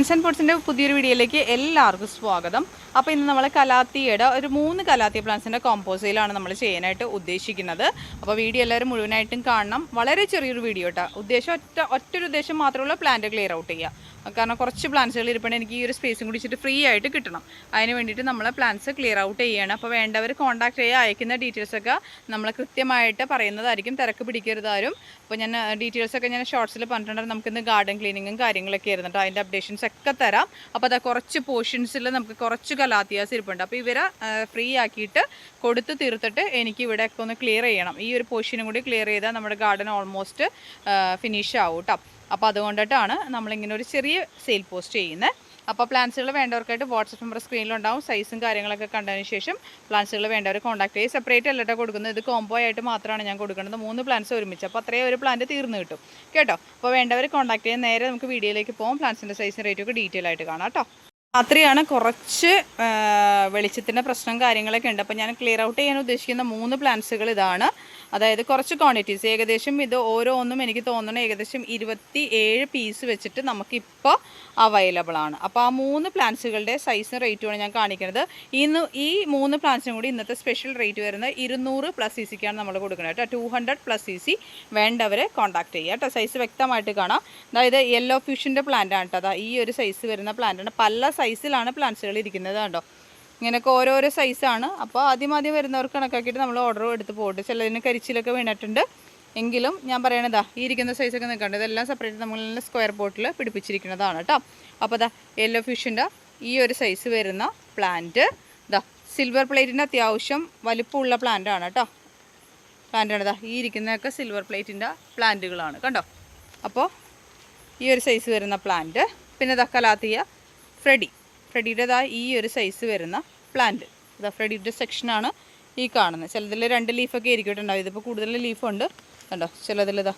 Plans and പോട്ട്സിന്റെ പുതിയൊരു വീഡിയോയിലേക്ക് എല്ലാവർക്കും സ്വാഗതം. അപ്പോൾ ഇന്ന് നമ്മൾ കലാത്തിയുടെ ഒരു മൂന്ന് കലാത്തി പ്ലാന്റ്സിന്റെ കോമ്പോസയിലാണ് നമ്മൾ ചെയ്യാനായിട്ട് ഉദ്ദേശിക്കുന്നത്. അപ്പോൾ വീഡിയോ എല്ലാവരും മുഴുവനായിട്ടും കാണണം. വളരെ ചെറിയൊരു വീഡിയോ കേട്ടോ ഉദ്ദേശം ഒറ്റ ഒറ്റൊരു ഉദ്ദേശം മാത്രമുള്ള പ്ലാന്റ് ക്ലിയർ ഔട്ട് ചെയ്യുക കാരണം കുറച്ച് പ്ലാന്റ്സുകൾ ഇരിപ്പുണ്ട്. എനിക്ക് ഈ ഒരു സ്പേസും കൂടി ഇച്ചിട്ട് ഫ്രീ ആയിട്ട് കിട്ടണം. അതിന് വേണ്ടിയിട്ട് നമ്മൾ പ്ലാന്റ്സ് ക്ലിയർ ഔട്ട് ചെയ്യണം. അപ്പോൾ വേണ്ടവർ കോൺടാക്ട് ചെയ്യുക അയക്കുന്ന ഡീറ്റെയിൽസൊക്കെ നമ്മൾ കൃത്യമായിട്ട് പറയുന്നതായിരിക്കും. തിരക്ക് പിടിക്കരുതാരും അപ്പോൾ ഞാൻ ഡീറ്റെയിൽസൊക്കെ ഞാൻ ഷോർട്സിൽ പറഞ്ഞിട്ടുണ്ടെങ്കിൽ നമുക്കിന്ന് ഗാർഡൻ ക്ലീനിങ്ങും കാര്യങ്ങളൊക്കെ ആയിരുന്നു അതിന്റെ അപ്ഡേഷൻസ് ഒക്കെ തരാം. അപ്പോൾ അതാ കുറച്ച് പോർഷൻസിൽ നമുക്ക് കുറച്ച് കലാത്തിയാസ് ഇരിപ്പുണ്ട്. അപ്പോൾ ഇവരെ ഫ്രീ ആക്കിയിട്ട് കൊടുത്ത് തീർത്തിട്ട് എനിക്ക് ഇവിടെ ഒക്കെ ഒന്ന് ക്ലിയർ ചെയ്യണം. ഈ ഒരു പോർഷനും കൂടി ക്ലിയർ ചെയ്താൽ നമ്മുടെ ഗാർഡൻ ഓൾമോസ്റ്റ് ഫിനിഷ് ആവും കേട്ടോ അപ്പോൾ അതുകൊണ്ടിട്ടാണ് നമ്മളിങ്ങനെ ഒരു ചെറിയ സെയിൽ പോസ്റ്റ് ചെയ്യുന്നത് അപ്പോൾ പ്ലാൻസുകൾ വേണ്ടവർക്കായിട്ട് വാട്സപ്പ് നമ്പർ സ്ക്രീനിലുണ്ടാവും സൈസും കാര്യങ്ങളൊക്കെ കണ്ടതിന് ശേഷം പ്ലാൻസുകൾ വേണ്ടവർ കോൺടാക്ട് ചെയ്യും. സെപ്പറേറ്റ് അല്ലട്ടോ കൊടുക്കുന്നത് ഇത് കോംബോ ആയിട്ട് മാത്രമാണ് ഞാൻ കൊടുക്കുന്നത്. മൂന്ന് പ്ലാൻസ് ഒരുമിച്ച്. അപ്പോൾ അത്രയും ഒരു പ്ലാന്റ് തീർന്നു കിട്ടും. കേട്ടോ? അപ്പോൾ വേണ്ടവർ കോൺടാക്ട് ചെയ്യാൻ നേരെ നമുക്ക് വീഡിയോയിലേക്ക് പോകും പ്ലാൻസിന്റെ സൈസും റേറ്റും ഒക്കെ ഡീറ്റെയിൽ ആയിട്ട് കാണാം കേട്ടോ? രാത്രിയാണ് കുറച്ച് വെളിച്ചത്തിന്റെ പ്രശ്നം കാര്യങ്ങളൊക്കെ ഉണ്ട്. അപ്പോൾ ഞാൻ ക്ലിയർ ഔട്ട് ചെയ്യാൻ ഉദ്ദേശിക്കുന്ന മൂന്ന് പ്ലാന്റ്സുകൾ ഇതാണ്. അതായത് കുറച്ച് ക്വാണ്ടിറ്റീസ് ഏകദേശം ഇത് ഓരോന്നും എനിക്ക് തോന്നുന്നത് ഏകദേശം ഇരുപത്തി ഏഴ് പീസ് വെച്ചിട്ട് നമുക്കിപ്പോൾ അവൈലബിൾ ആണ്. അപ്പോൾ ആ മൂന്ന് പ്ലാന്റ്സുകളുടെ സൈസും റേറ്റുമാണ് ഞാൻ കാണിക്കുന്നത്. ഇന്ന് ഈ മൂന്ന് പ്ലാന്റ്സും കൂടി ഇന്നത്തെ സ്പെഷ്യൽ റേറ്റ് വരുന്നത് ഇരുന്നൂറ് പ്ലസ് സി സിക്കാണ് നമ്മൾ കൊടുക്കുന്നത് കേട്ടോ. Two hundred plus C C വേണ്ടവരെ contact ചെയ്യുക കേട്ടോ. സൈസ് വ്യക്തമായിട്ട് കാണാം. അതായത് യെല്ലോ ഫ്യൂഷന്റെ പ്ലാന്റ് ആണ് കേട്ടോ. അതാ ഈ ഒരു സൈസ് വരുന്ന പ്ലാന്റ് ആണ്. പല സൈസിലാണ് പ്ലാന്റ്സുകൾ ഇരിക്കുന്നത് കണ്ടോ? ഇങ്ങനെയൊക്കെ ഓരോരോ സൈസാണ് അപ്പോൾ ആദ്യം ആദ്യം വരുന്നവർക്ക് കണക്കാക്കിയിട്ട് നമ്മൾ ഓർഡർ എടുത്ത് പോയിട്ട് ചിലതിന് കരിച്ചിലൊക്കെ വീണിട്ടുണ്ട്. എങ്കിലും ഞാൻ പറയണതാ ഈ ഇരിക്കുന്ന സൈസൊക്കെ നിൽക്കണ്ട. ഇതെല്ലാം സെപ്പറേറ്റ് നമ്മൾ സ്ക്വയർ പോട്ടിൽ പിടിപ്പിച്ചിരിക്കുന്നതാണ് കേട്ടോ. അപ്പോൾ ദാ യെല്ലോ ഫിഷിന്റെ ഈ ഒരു സൈസ് വരുന്ന പ്ലാന്റ് ഇതാ സിൽവർ പ്ലേറ്റിന്റെ അത്യാവശ്യം വലിപ്പമുള്ള പ്ലാന്റാണ് കേട്ടോ. പ്ലാന്റ് ആണ് ഇതാ ഈ ഇരിക്കുന്നതൊക്കെ സിൽവർ പ്ലേറ്റിന്റെ പ്ലാന്റുകളാണ് കണ്ടോ? അപ്പോൾ ഈ ഒരു സൈസ് വരുന്ന പ്ലാന്റ് പിന്നെ ഇതാ കലാത്തിയ ഫ്രെഡി. ഫ്രെഡിയുടേതായ ഈ ഒരു സൈസ് വരുന്ന പ്ലാന്റ് ഇതാ ഫ്രെഡിയുടെ സെക്ഷനാണ് ഈ കാണുന്നത് ചിലതിൽ രണ്ട് ലീഫൊക്കെ ആയിരിക്കട്ടുണ്ടാവും ഇതിപ്പോൾ കൂടുതൽ ലീഫുണ്ട് കണ്ടോ? ചിലതിൽ ഇതാ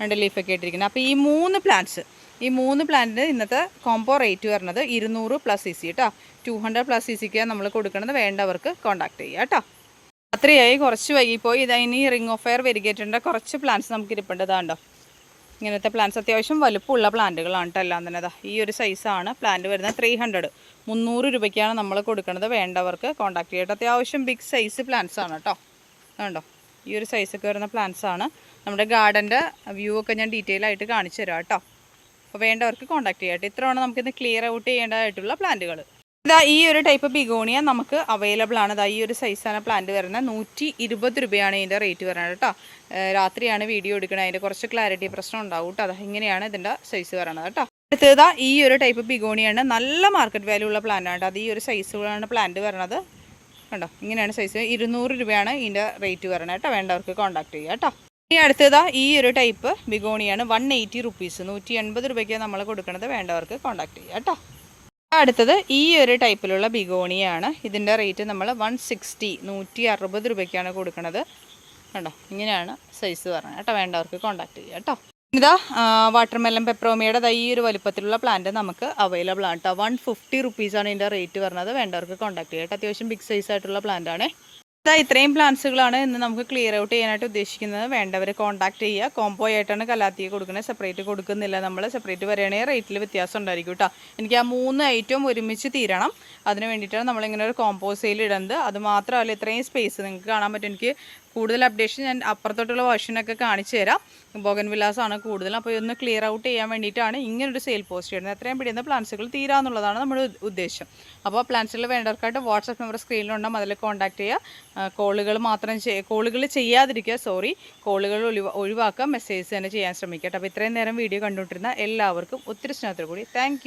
രണ്ട് ലീഫൊക്കെ ഇട്ടിരിക്കുന്നത് അപ്പോൾ ഈ മൂന്ന് പ്ലാന്റ്സ് ഈ മൂന്ന് പ്ലാന്റിന് ഇന്നത്തെ കോംബോ റേറ്റ് വരുന്നത് ഇരുന്നൂറ് പ്ലസ് സി സി കേട്ടോ ടു ഹൺഡ്രഡ് പ്ലസ് സി സിക്ക് നമ്മൾ കൊടുക്കണത്. വേണ്ടവർക്ക് കോൺടാക്ട് ചെയ്യുക കേട്ടോ അത്രയായി. കുറച്ച് വൈകിപ്പോയി. ഇതാ ഇനി റിംഗ് ഓഫ് ഫയർ വെരിഗേറ്ററിന്റെ കുറച്ച് പ്ലാന്റ്സ് നമുക്ക് ഇരിപ്പുണ്ട് ഇതാണ്ടോ ഇങ്ങനത്തെ പ്ലാന്റ്സ് അത്യാവശ്യം വലുപ്പമുള്ള പ്ലാന്റുകളാണ് കേട്ടോ എല്ലാം തന്നെ. ഈ ഒരു സൈസാണ് പ്ലാന്റ് വരുന്നത് ത്രീ ഹൺഡ്രഡ് മുന്നൂറ് രൂപയ്ക്കാണ് നമ്മൾ കൊടുക്കുന്നത് വേണ്ടവർക്ക് കോൺടാക്ട് ചെയ്യട്ടെ. അത്യാവശ്യം ബിഗ് സൈസ് പ്ലാന്റ്സ് ആണ് കേട്ടോ കണ്ടോ? ഈ ഒരു സൈസൊക്കെ വരുന്ന പ്ലാന്റ്സ് ആണ്. നമ്മുടെ ഗാർഡന്റെ വ്യൂ ഒക്കെ ഞാൻ ഡീറ്റെയിൽ ആയിട്ട് കാണിച്ചു തരാം കേട്ടോ അപ്പോൾ വേണ്ടവർക്ക് കോൺടാക്ട് ചെയ്യട്ടെ. ഇത്രയാണ് നമുക്കിന്ന് ക്ലിയർ ഔട്ട് ചെയ്യേണ്ടതായിട്ടുള്ള പ്ലാന്റുകൾ ഇതാ ഈ ഒരു ടൈപ്പ് ബിഗോണിയ നമുക്ക് അവൈലബിൾ ആണ്. ഇതാ ഈ ഒരു സൈസാണ് പ്ലാന്റ് വരുന്നത്. നൂറ്റി ഇരുപത് രൂപയാണ് ഇതിന്റെ റേറ്റ് വരുന്നത് കേട്ടോ. രാത്രിയാണ് വീഡിയോ എടുക്കുന്നത് അതിന്റെ കുറച്ച് ക്ലാരിറ്റി പ്രശ്നം ഉണ്ടാവും കേട്ടോ. അത് ഇങ്ങനെയാണ് ഇതിന്റെ സൈസ് വരുന്നത് കേട്ടോ. അടുത്തത് ഈ ഒരു ടൈപ്പ് ബിഗോണിയാണ്. നല്ല മാർക്കറ്റ് വാല്യൂ ഉള്ള പ്ലാന്റ് ആണ് അത് ഈ ഒരു സൈസുകളാണ് പ്ലാന്റ് വരുന്നത്. കണ്ടോ? ഇങ്ങനെയാണ് സൈസ് ഇരുന്നൂറ് രൂപയാണ് ഇതിന്റെ റേറ്റ് വരുന്നത് കേട്ടോ. വേണ്ടവർക്ക് കോൺടാക്ട് ചെയ്യുക കേട്ടോ. ഇനി അടുത്തതാ ഈ ഒരു ടൈപ്പ് ബിഗോണിയാണ്. വൺ എയ്റ്റി റുപ്പീസ് നൂറ്റി എൺപത് രൂപയ്ക്ക് നമ്മൾ കൊടുക്കുന്നത് വേണ്ടവർക്ക് കോൺടാക്ട് ചെയ്യുക കേട്ടോ. അടുത്തത് ഈ ഒരു ടൈപ്പിലുള്ള ബിഗോണിയാണ്. ഇതിന്റെ റേറ്റ് നമ്മൾ വൺ സിക്സ്റ്റി നൂറ്റി അറുപത് രൂപയ്ക്കാണ് കൊടുക്കുന്നത് കണ്ടോ? ഇങ്ങനെയാണ് സൈസ് പറഞ്ഞത് കേട്ടോ. വേണ്ടവർക്ക് കോണ്ടാക്ട് ചെയ്യുക കേട്ടോ. ഇതാ വാട്ടർമെലൻ പെപ്രോമിയുടെ ഈ ഒരു വലിപ്പത്തിലുള്ള പ്ലാന്റ് നമുക്ക് അവൈലബിൾ ആണ് കേട്ടോ. വൺ ഫിഫ്റ്റി റുപ്പീസാണ് ഇതിന്റെ റേറ്റ് വരുന്നത് വേണ്ടവർക്ക് കോൺടാക്ട് ചെയ്യുക കേട്ടോ. അത്യാവശ്യം ബിഗ് സൈസ് ആയിട്ടുള്ള പ്ലാന്റ് ആണ്. ഇതാ ഇത്രയും പ്ലാന്റ്സുകളാണ് ഇന്ന് നമുക്ക് ക്ലിയർ ഔട്ട് ചെയ്യാനായിട്ട് ഉദ്ദേശിക്കുന്നത്. വേണ്ടവർ കോൺടാക്ട് ചെയ്യുക. കോംബോ ആയിട്ടാണ് കലാത്തിയെ കൊടുക്കുന്നത് സെപ്പറേറ്റ് കൊടുക്കുന്നില്ല നമ്മൾ സെപ്പറേറ്റ് വരികയാണെങ്കിൽ റേറ്റിൽ വ്യത്യാസം ഉണ്ടായിരിക്കും കേട്ടോ എനിക്ക് ആ മൂന്ന് ഐറ്റവും ഒരുമിച്ച് തീരണം. അതിന് വേണ്ടിയിട്ടാണ് നമ്മളിങ്ങനെ ഒരു കോംബോ സെയിൽ ഇടുന്നത് അത് മാത്രമല്ല ഇത്രയും സ്പേസ് നിങ്ങൾക്ക് കാണാൻ പറ്റും. എനിക്ക് കൂടുതൽ അപ്ഡേഷൻ ഞാൻ അപ്പുറത്തോട്ടുള്ള വേർഷനൊക്കെ കാണിച്ചു തരാം. ബോഗൻ വിലാസമാണ് കൂടുതൽ. അപ്പോൾ ഇതൊന്ന് ക്ലിയർ ഔട്ട് ചെയ്യാൻ വേണ്ടിയിട്ടാണ് ഇങ്ങനൊരു സെയിൽ പോസ്റ്റ് ചെയ്യുന്നത്. എത്രയും പിടിയുന്ന പ്ലാൻസുകൾ തീരാന്നുള്ളതാണ് നമ്മുടെ ഉദ്ദേശം. അപ്പോൾ പ്ലാൻസുകൾ വേണ്ടവർക്കായിട്ട് വാട്സപ്പ് നമ്പർ സ്ക്രീനിലുണ്ടാകും അതിൽ കോൺടാക്ട് ചെയ്യുക. കോളുകൾ മാത്രം കോളുകൾ ചെയ്യാതിരിക്കുക സോറി കോളുകൾ ഒഴിവ ഒഴിവാക്കുക. മെസ്സേജ് തന്നെ ചെയ്യാൻ ശ്രമിക്കട്ടെ. അപ്പോൾ ഇത്രയും നേരം വീഡിയോ കണ്ടുകൊണ്ടിരുന്ന എല്ലാവർക്കും ഒത്തിരി സ്നേഹത്തോടു കൂടി താങ്ക്